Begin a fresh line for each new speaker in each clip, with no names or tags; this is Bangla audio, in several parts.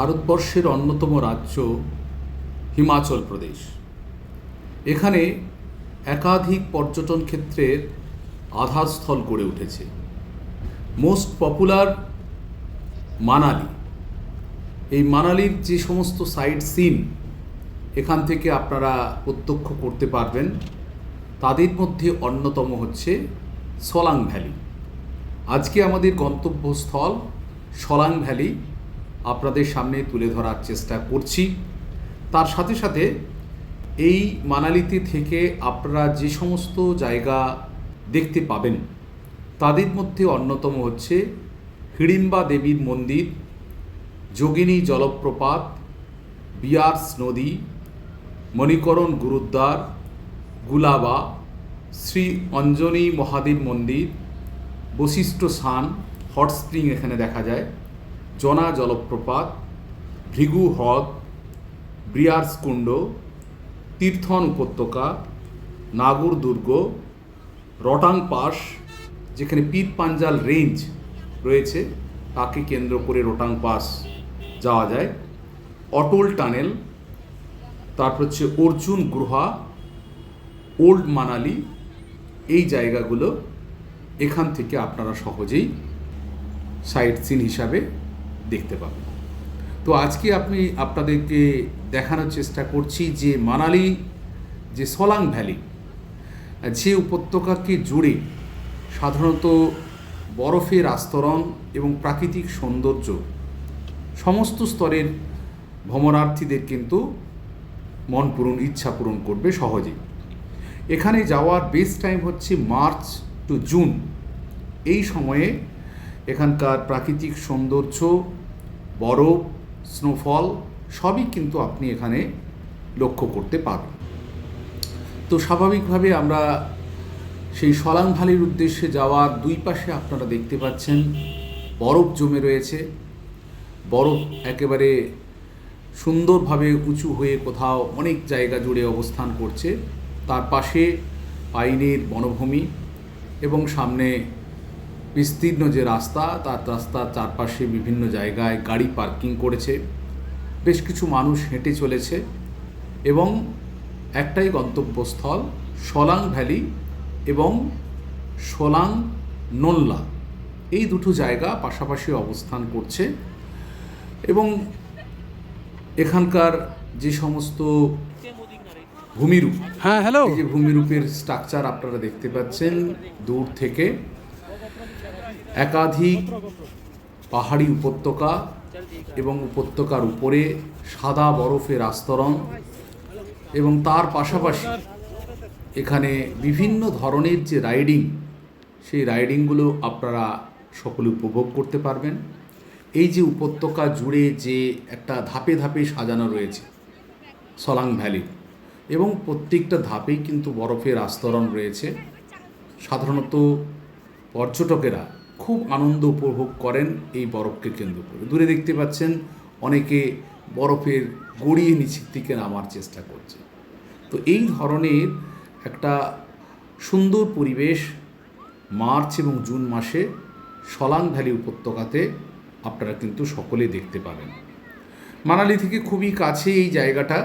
ভারতবর্ষের অন্যতম রাজ্য হিমাচল প্রদেশ। এখানে একাধিক পর্যটন ক্ষেত্রের আধারস্থল গড়ে উঠেছে। Most popular Manali. এই মানালির যে সমস্ত সাইট সিন এখান থেকে আপনারা প্রত্যক্ষ করতে পারবেন। তাদের মধ্যে অন্যতম হচ্ছে সলাং ভ্যালি। আজকে আমাদের গন্তব্যস্থল সলাং ভ্যালি। আপনাদের সামনে তুলে ধরার চেষ্টা করছি। তার সাথে সাথে এই মানালিতে থেকে আপনারা যে সমস্ত জায়গা দেখতে পাবেন, তাদের মধ্যে অন্যতম হচ্ছে হিড়িম্বা দেবীর মন্দির, যোগিনী জলপ্রপাত, বিয়ার্স নদী, মণিকরণ গুরুদ্বার, গুলাবা, শ্রী অঞ্জনী মহাদেব মন্দির, বশিষ্ঠ স্থান, হট স্প্রিং এখানে দেখা যায়। জনা জলপ্রপাত, ভৃগু হ্রদ, ব্রিয়ার্স কুণ্ড, তীর্থন উপত্যকা, নাগুর দুর্গ, রটাং পাস যেখানে পীর পাঞ্জাল রেঞ্জ রয়েছে, তাকে কেন্দ্র করে রোটাং পাস যাওয়া যায়। অটল টানেল, তারপর হচ্ছে অর্জুন গুহা, ওল্ড মানালি, এই জায়গাগুলো এখান থেকে আপনারা সহজেই সাইট সিন হিসাবে দেখতে পাবেন তো আজকে আপনি আপনাদেরকে দেখানোর চেষ্টা করছি যে মানালি, যে সলাং ভ্যালি, যে উপত্যকাকে জুড়ে সাধারণত বরফের আস্তরণ এবং প্রাকৃতিক সৌন্দর্য সমস্ত স্তরের ভ্রমণার্থীদের কিন্তু মন পূরণ, ইচ্ছা পূরণ করবে সহজেই। এখানে যাওয়ার বেস্ট টাইম হচ্ছে মার্চ টু জুন। এই সময়ে এখানকার প্রাকৃতিক সৌন্দর্য বরফ স্নোফল সবই কিন্তু আপনি এখানে লক্ষ্য করতে পারবেন। তো স্বাভাবিকভাবে আমরা সেই সলাং ভ্যালির উদ্দেশ্যে যাওয়ার দুই পাশে আপনারা দেখতে পাচ্ছেন বরফ জমে রয়েছে। বরফ একেবারে সুন্দরভাবে উঁচু হয়ে কোথাও অনেক জায়গা জুড়ে অবস্থান করছে। তার পাশে পাইনের বনভূমি এবং সামনে বিস্তীর্ণ যে রাস্তা তার রাস্তার চারপাশে বিভিন্ন জায়গায় গাড়ি পার্কিং করেছে। বেশ কিছু মানুষ হেঁটে চলেছে এবং একটাই গন্তব্যস্থল সলাং ভ্যালি এবং সোলাং নোল্লা। এই দুটো জায়গা পাশাপাশি অবস্থান করছে এবং এখানকার যে সমস্ত ভূমিরূপ
হ্যাঁ হ্যালো
যে ভূমিরূপের স্ট্রাকচার আপনারা দেখতে পাচ্ছেন দূর থেকে একাধিক পাহাড়ি উপত্যকা এবং উপত্যকার উপরে সাদা বরফের আস্তরণ এবং তার পাশাপাশি এখানে বিভিন্ন ধরনের যে রাইডিং, সেই রাইডিংগুলো আপনারা সকলে উপভোগ করতে পারবেন। এই যে উপত্যকা জুড়ে যে একটা ধাপে ধাপে সাজানো রয়েছে, সলাং ভ্যালি, এবং প্রত্যেকটা ধাপেই কিন্তু বরফের আস্তরণ রয়েছে। সাধারণত পর্যটকেরা খুব আনন্দ উপভোগ করেন এই বরফকে কেন্দ্র করে। দূরে দেখতে পাচ্ছেন অনেকে বরফের গড়িয়ে নিচের দিকে নামার চেষ্টা করছে। তো এই ধরনের একটা সুন্দর পরিবেশ মার্চ এবং জুন মাসে সলাং ভ্যালি উপত্যকাতে আপনারা কিন্তু সকলে দেখতে পাবেন। মানালি থেকে খুবই কাছে এই জায়গাটা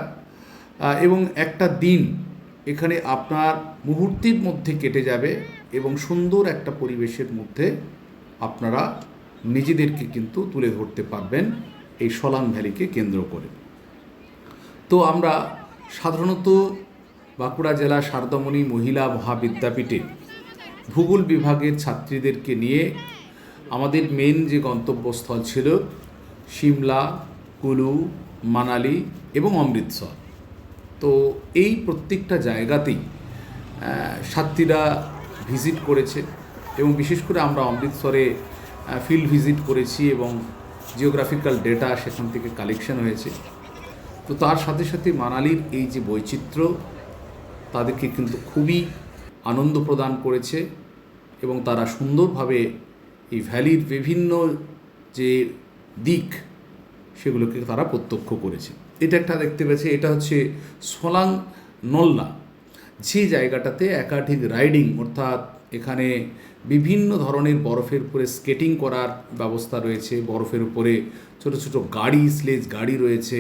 এবং একটা দিন এখানে আপনার মুহূর্তের মধ্যে কেটে যাবে এবং সুন্দর একটা পরিবেশের মধ্যে আপনারা নিজেদেরকে কিন্তু তুলে ধরতে পারবেন এই সলাং ভ্যালিকে কেন্দ্র করে। তো আমরা সাধারণত বাঁকুড়া জেলা সারদামণি মহিলা মহাবিদ্যাপীঠে ভূগোল বিভাগের ছাত্রীদেরকে নিয়ে আমাদের মেন যে গন্তব্যস্থল ছিল সিমলা, কুলু, মানালি এবং অমৃতসর। তো এই প্রত্যেকটা জায়গাতেই ছাত্রীরা ভিজিট করেছে। এবং বিশেষ করে আমরা অমৃতসরে ফিল্ড ভিজিট করেছি এবং জিওগ্রাফিক্যাল ডেটা সেখান থেকে কালেকশন হয়েছে। তো তার সাথে সাথে মানালির এই যে বৈচিত্র্য, তাদেরকে কিন্তু খুবই আনন্দ প্রদান করেছে এবং তারা সুন্দরভাবে এই ভ্যালির বিভিন্ন যে দিক, সেগুলোকে তারা প্রত্যক্ষ করেছে। এটা একটা দেখতে পেয়েছে, এটা হচ্ছে সোলাং নল্লা যে জায়গাটাতে একাধিক রাইডিং অর্থাৎ এখানে বিভিন্ন ধরনের বরফের উপরে স্কেটিং করার ব্যবস্থা রয়েছে। বরফের উপরে ছোট ছোট গাড়ি স্লেজ গাড়ি রয়েছে।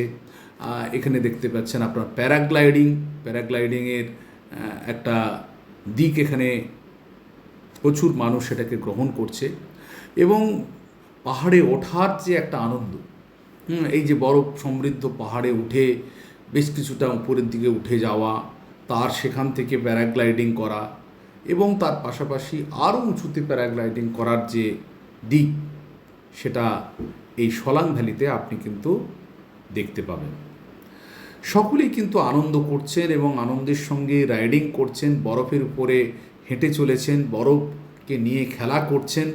এখানে দেখতে পাচ্ছেন আপনার প্যারাগ্লাইডিং। প্যারাগ্লাইডিংয়ের একটা দিক এখানে প্রচুর মানুষ সেটাকে গ্রহণ করছে। এবং পাহাড়ে ওঠার যে একটা আনন্দ এই যে বরফ সমৃদ্ধ পাহাড়ে উঠে, বেশ কিছুটা উপরের দিকে উঠে যাওয়া, তার সেখান থেকে প্যারাগ্লাইডিং করা এবং তার পাশাপাশি আরও উঁচুতে প্যারাগ্লাইডিং করার যে দিক, সেটা এই সলাং ভ্যালিতে আপনি কিন্তু দেখতে পাবেন। সকলেই কিন্তু আনন্দ করছেন এবং আনন্দের সঙ্গে রাইডিং করছেন, বরফের উপরে হেঁটে চলেছেন, বরফকে নিয়ে খেলা করছেন।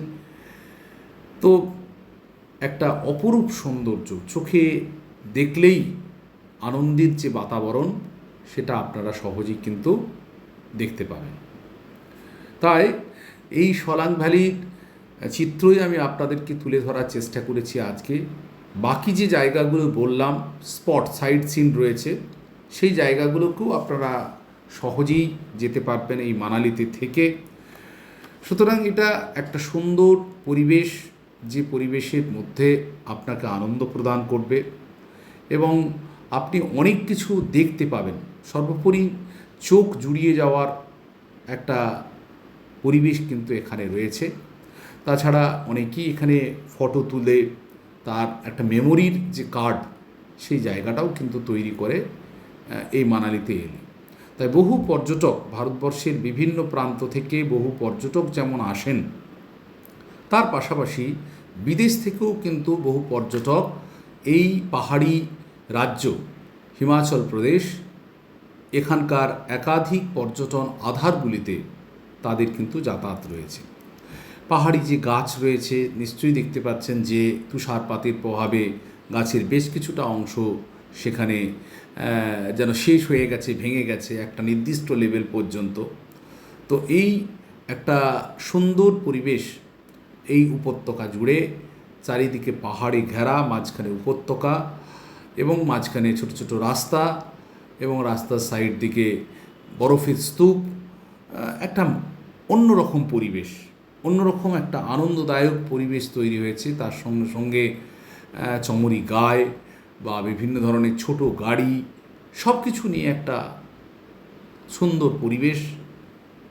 তো একটা অপরূপ সৌন্দর্য চোখে দেখলেই আনন্দের যে বাতাবরণ, সেটা আপনারা সহজেই কিন্তু দেখতে পাবেন। তাই এই সলাং ভ্যালির চিত্রই আমি আপনাদেরকে তুলে ধরার চেষ্টা করেছি আজকে। বাকি যে জায়গাগুলো বললাম, স্পট সাইট সিন রয়েছে, সেই জায়গাগুলোকেও আপনারা সহজেই যেতে পারবেন এই মানালিতে থেকে। সুতরাং এটা একটা সুন্দর পরিবেশ, যে পরিবেশের মধ্যে আপনাকে আনন্দ প্রদান করবে এবং আপনি অনেক কিছু দেখতে পাবেন। সর্বোপরি চোখ জুড়িয়ে যাওয়ার একটা পরিবেশ কিন্তু এখানে রয়েছে। তাছাড়া অনেকেই এখানে ফটো তুলে তার একটা মেমোরির যে কার্ড, সেই জায়গাটাও কিন্তু তৈরি করে এই মানালিতে এলে। তাই বহু পর্যটক ভারতবর্ষের বিভিন্ন প্রান্ত থেকে বহু পর্যটক যেমন আসেন, তার পাশাপাশি বিদেশ থেকেও কিন্তু বহু পর্যটক এই পাহাড়ি রাজ্য, হিমাচল প্রদেশ, এখানকার একাধিক পর্যটন আধারগুলিতে তাদের কিন্তু যাতায়াত রয়েছে। পাহাড়ি যে গাছ রয়েছে, নিশ্চয়ই দেখতে পাচ্ছেন যে তুষারপাতের প্রভাবে গাছের বেশ কিছুটা অংশ সেখানে যেন শেষ হয়ে গেছে, ভেঙে গেছে একটা নির্দিষ্ট লেভেল পর্যন্ত। তো এই একটা সুন্দর পরিবেশ এই উপত্যকা জুড়ে চারিদিকে পাহাড়ে ঘেরা, মাঝখানে উপত্যকা এবং মাঝখানে ছোট ছোট রাস্তা এবং রাস্তার সাইড দিকে বরফের স্তূপ একটা অন্যরকম পরিবেশ, অন্যরকম একটা আনন্দদায়ক পরিবেশ তৈরি হয়েছে। তার সঙ্গে সঙ্গে চমরি গায়ে বা বিভিন্ন ধরনের ছোট গাড়ি সব কিছু নিয়ে একটা সুন্দর পরিবেশ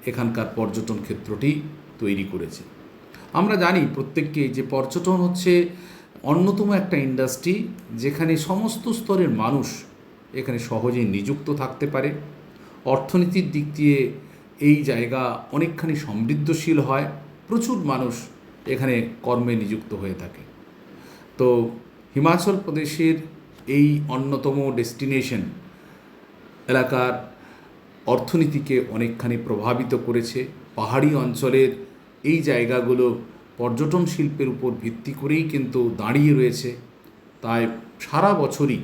এখানকার পর্যটন ক্ষেত্রটি তৈরি করেছে। আমরা জানি প্রত্যেককে যে পর্যটন হচ্ছে অন্যতম একটা ইন্ডাস্ট্রি যেখানে সমস্ত স্তরের মানুষ এখানে সহজে নিযুক্ত থাকতে পারে। অর্থনীতির দিক দিয়ে এই জায়গা অনেকখানি সমৃদ্ধশীল হয়, প্রচুর মানুষ এখানে কর্মে নিযুক্ত হয়ে থাকে। তো হিমাচল প্রদেশের এই অন্যতম ডেস্টিনেশন এলাকার অর্থনীতিকে অনেকখানি প্রভাবিত করেছে। পাহাড়ি অঞ্চলের এই জায়গাগুলো পর্যটন শিল্পের উপর ভিত্তি করেই কিন্তু দাঁড়িয়ে রয়েছে। তাই সারা বছরই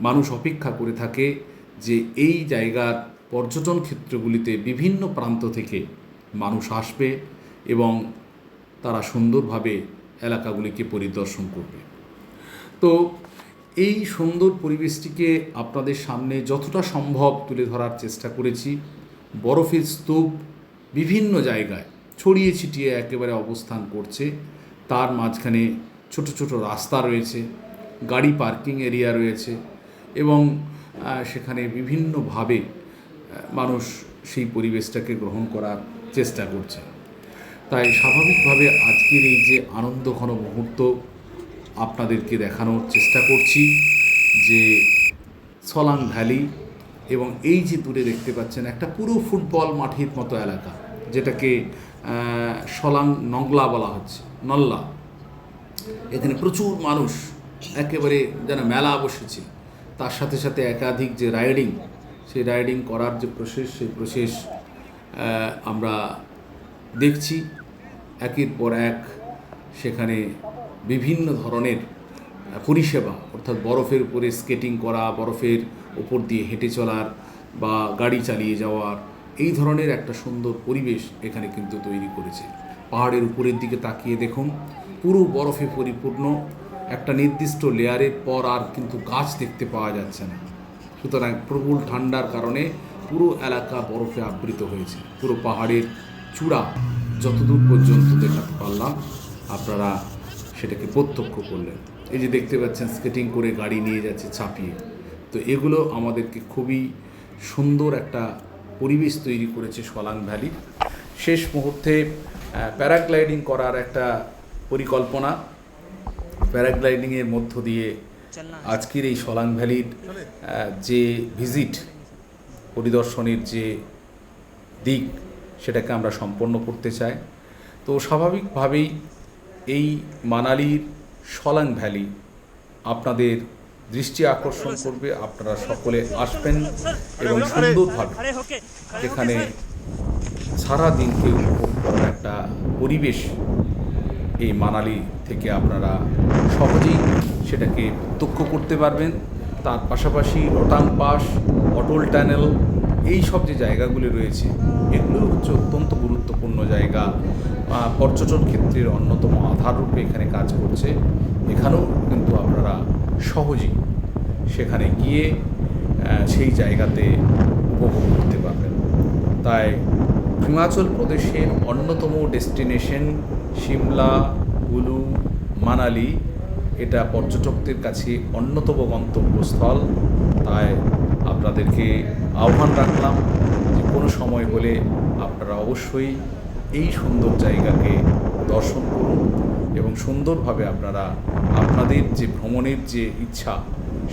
মানুষ অপেক্ষা করে থাকে যে এই জায়গার পর্যটন ক্ষেত্রগুলিতে বিভিন্ন প্রান্ত থেকে মানুষ আসবে এবং তারা সুন্দরভাবে এলাকাগুলিকে পরিদর্শন করবে। তো এই সুন্দর পরিবেশটিকে আপনাদের সামনে যতটা সম্ভব তুলে ধরার চেষ্টা করেছি। বরফের স্তূপ বিভিন্ন জায়গায় ছড়িয়ে ছিটিয়ে একেবারে অবস্থান করছে। তার মাঝখানে ছোট ছোট রাস্তা রয়েছে, গাড়ি পার্কিং এরিয়া রয়েছে এবং সেখানে বিভিন্নভাবে মানুষ সেই পরিবেশটাকে গ্রহণ করার চেষ্টা করছে। তাই স্বাভাবিকভাবে আজকের এই যে আনন্দঘন মুহূর্ত আপনাদেরকে দেখানোর চেষ্টা করছি যে সলাং ভ্যালি এবং এই যে দূরে দেখতে পাচ্ছেন একটা পুরো ফুটবল মাঠের মতো এলাকা, যেটাকে সলাং নংলা বলা হচ্ছে, নল্লা। এখানে প্রচুর মানুষ, একেবারে যেন মেলা বসেছে। তার সাথে সাথে একাধিক যে রাইডিং সেই রাইডিং করার যে প্রসেস সেই প্রসেস আমরা দেখছি। একের পর এক সেখানে বিভিন্ন ধরনের পরিষেবা, অর্থাৎ বরফের উপরে স্কেটিং করা, বরফের উপর দিয়ে হেঁটে চলার বা গাড়ি চালিয়ে যাওয়ার, এই ধরনের একটা সুন্দর পরিবেশ এখানে কিন্তু তৈরি করেছে। পাহাড়ের উপরের দিকে তাকিয়ে দেখুন, পুরো বরফে পরিপূর্ণ, একটা নির্দিষ্ট লেয়ারের পর আর কিন্তু গাছ দেখতে পাওয়া যাচ্ছে না। সুতরাং প্রবল ঠান্ডার কারণে পুরো এলাকা বরফে আবৃত হয়েছে। পুরো পাহাড়ের চূড়া যতদূর পর্যন্ত দেখাতে পারলাম, আপনারা সেটাকে প্রত্যক্ষ করলেন। এই যে দেখতে পাচ্ছেন, স্কেটিং করে গাড়ি নিয়ে যাচ্ছে চাপিয়ে তো এগুলো আমাদেরকে খুবই সুন্দর একটা পরিবেশ তৈরি করেছে সলাং ভ্যালি। শেষ মুহূর্তে প্যারাগ্লাইডিং করার একটা পরিকল্পনা। প্যারাগ্লাইডিংয়ের মধ্য দিয়ে আজকের এই সলাং ভ্যালির যে ভিজিট, পরিদর্শনের যে দিক, সেটাকে আমরা সম্পন্ন করতে চাই। তো স্বাভাবিকভাবেই এই মানালির সলাং ভ্যালি আপনাদের দৃষ্টি আকর্ষণ করবে, আপনারা সকলে আসবেন এবং সুন্দরভাবে এখানে সারা দিনকে উপভোগ করার একটা পরিবেশ এই মানালি থেকে আপনারা সহজেই সেটাকে প্রত্যক্ষ করতে পারবেন। তার পাশাপাশি রোটাং পাস অটল টানেল, এই সব যে জায়গাগুলি রয়েছে, এগুলো হচ্ছে অত্যন্ত গুরুত্বপূর্ণ জায়গা। পর্যটন ক্ষেত্রের অন্যতম আধার রূপে এখানে কাজ করছে। এখানেও কিন্তু আপনারা সহজেই সেখানে গিয়ে সেই জায়গাতে উপভোগ করতে পারবেন। তাই হিমাচল প্রদেশের অন্যতম ডেস্টিনেশন সিমলা কুলু মানালি এটা পর্যটকদের কাছে অন্যতম গন্তব্যস্থল। তাই আপনাদেরকে আহ্বান রাখলাম যে কোনো সময় হলে আপনারা অবশ্যই এই সুন্দর জায়গাকে দর্শন করুন এবং সুন্দরভাবে আপনারা আপনাদের যে ভ্রমণের যে ইচ্ছা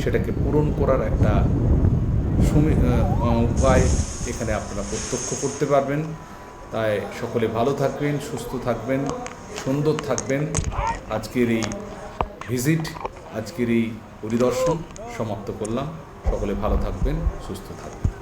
সেটাকে পূরণ করার একটা উপায় এখানে আপনারা প্রত্যক্ষ করতে পারবেন। তাই সকলে ভালো থাকবেন, সুস্থ থাকবেন, সুন্দর থাকবেন। আজকের এই ভিজিট আজকের এই পরিদর্শন সমাপ্ত করলাম। সকলে ভালো থাকবেন সুস্থ থাকবেন।